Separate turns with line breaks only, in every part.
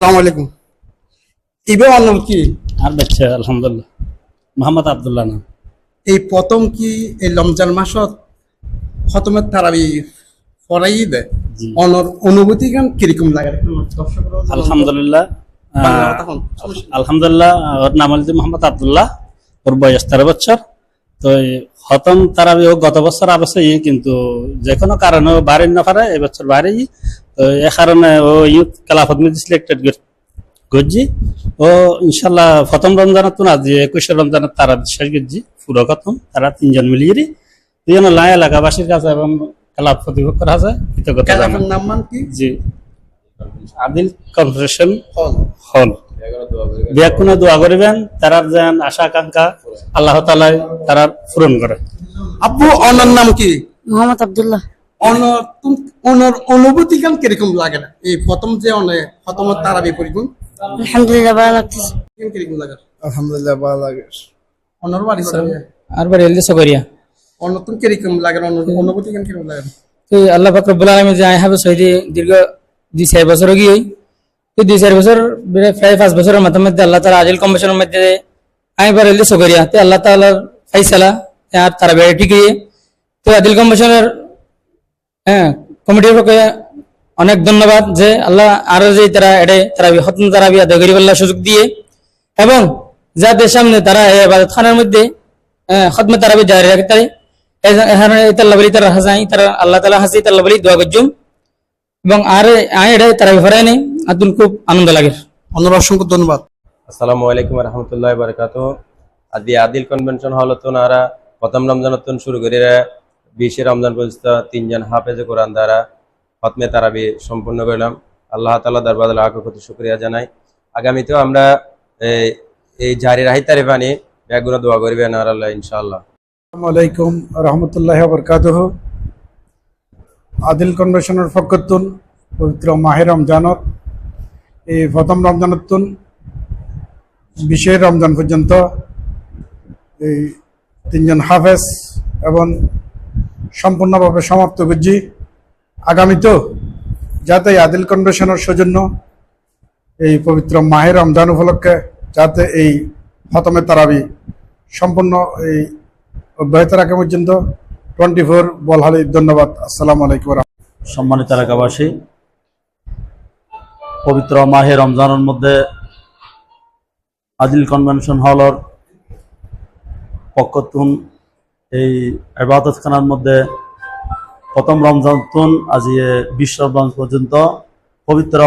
আসসালামু আলাইকুম। ইবে নাম কি?
আর বাচ্চা আলহামদুলিল্লাহ। মোহাম্মদ আবদুল্লাহ নাম।
এই প্রথম কি এই রমজান মাসত খতমের তারাবি পড়াই দেয়? অনর অনুভূতি গান কীরকম লাগে।
আলহামদুলিল্লাহ ওর নাম হল মোহাম্মদ আবদুল্লাহ। ওর বয়স তেরো বছর। তো তারাবি ও গত বছর অবশ্যই কিন্তু যে কোনো কারণে ও বাড়ি না পারে এবছর বাড়ি তো এ কারণে ও ইউথ খেলাফত মধ্যে সিলেক্টেড করছি ও ইনশাল্লাহ প্রথম রমজানত তো আজ একুশে রমজানের তারা শেষ করছি পুরো প্রথম তারা তিনজন মিলিয়ে দুজন লাই এলাকাবাসীর কাছে এবং খেলা প্রতিপক্ষের কাছে কৃতজ্ঞতা।
নাম মান কি?
জি। আদিল কনফারেশন
হল।
হল। বিয়া দোয়া করিবেন তারার যেন আশা আকাঙ্ক্ষা আল্লাহ তালাই তারা পূরণ করে।
আব্বু অনর নাম কি?
মোহাম্মদ আব্দুল্লাহ।
অনর তুম- অনর অনুভূতি গান কীরকম লাগে না? এই প্রথম যে অনে খতমের তারাবি পরিগুণ
আলহামদুলিল্লাহ ভালো লাগতেছে।
কীরকম লাগে?
আলহামদুলিল্লাহ ভালো লাগে।
অনর বাড়ি কোথায়?
আর বাড়ি এলদি সগরিয়া।
অনর তুমি কীরকম লাগে অনর অনুভূতি গান কীরকম লাগে?
তো আল্লাহ পাক রব্বুল আলামিন যে আই হাবে সৌদি দীর্ঘ দুই চার বছর গিয়ে দুই চার বছর প্রায় পাঁচ বছরের মাথার মধ্যে আল্লাহ তালা আজিল কমিশনের মধ্যে আমি বার এলদি সগরিয়া তো আল্লাহ তাআলার ফাইসালা আর তারা বেড়ে টিকে তো আদিল কমিশনের হ্যাঁ কমিটির পক্ষে অনেক ধন্যবাদ যে আল্লাহ আরও যে তারা এড়ে তারা হতন তারা আদায় করি আল্লাহ সুযোগ দিয়ে এবং যাদের সামনে তারা এই আবাদত খানের মধ্যে খতমে তারাবি জারি রাখতে পারে এখানে তাল্লা বলি তারা হাসাই তারা আল্লাহ তালা হাসি তাল্লা বলি দোয়া করছুম এবং আর এটা তারা ফরাই নেই আতুন খুব আনন্দ লাগে।
অনর অসংখ্য ধন্যবাদ।
আসসালামু আলাইকুম রহমতুল্লাহ বারকাত আদি আদিল কনভেনশন হল তো নারা প্রথম রমজান তো শুরু করে বিশে রমজান পর্যন্ত তিনজন হাফেজে কোরআন দ্বারা হতমে তারাবি সম্পূর্ণ করলাম। আল্লাহ তালা দরবাদ লাখ কোটি শুক্রিয়া জানাই। আগামীতেও আমরা এই- জারি রাহি তারি পানি ব্যাগুলো দোয়া করবেন আর আল্লাহ ইনশাআল্লাহ।
আসসালামু আলাইকুম রহমতুল্লাহ বরকাতহ আদিল কনভেনশনের ফকতুন পবিত্র মাহে রমজানত এই প্রথম রমজানতুন বিশেষ রমজান পর্যন্ত এই তিনজন হাফেজ এবং সম্পূর্ণভাবে সমাপ্ত করছি। আগামীতেও যাতে আদিল কনভেনশনের সৌজন্য এই পবিত্র মাহে রমজান উপলক্ষে যাতে এই হতমে তারাবি সম্পূর্ণ এই অব্যাহত রাখা পর্যন্ত টোয়েন্টি ফোর বলহালি, ধন্যবাদ আসসালামু আলাইকুম।
সম্মানিত এলাকাবাসী, পবিত্র মাহে রমজানের মধ্যে আজিল কনভেনশন হলর পক্ষতুন এই আবাদতখানার মধ্যে প্রথম রমজান তুন আজি বিশ রমজান পর্যন্ত পবিত্র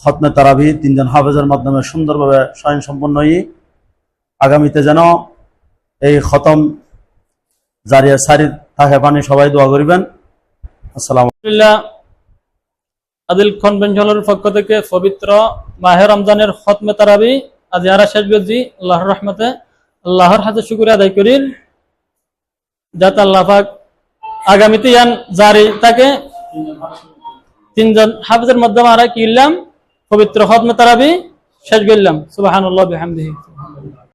খতমে তারাবি তিনজন হাফেজের মাধ্যমে সুন্দরভাবে স্বয়ং সম্পন্ন হই আগামীতে যেন এই খতম জারিয়া সারি থাকে পানি সবাই দোয়া করিবেন। আসসালাম
আদিল কনভেনশনের পক্ষ থেকে পবিত্র মাহে রমজানের খতমে তারাবি আজ ইয়ারা শেষ আল্লাহর রহমতে আল্লাহর হাতে শুকুর আদায় করিল যাতে আল্লাহ আগামীতে ইয়ান জারি থাকে। তিনজন হাফিজের মাধ্যমে আমরা কি পবিত্র খতমে তারাবি শেষ করলাম। সুবাহানুল্লাহ, বিহামদিহি।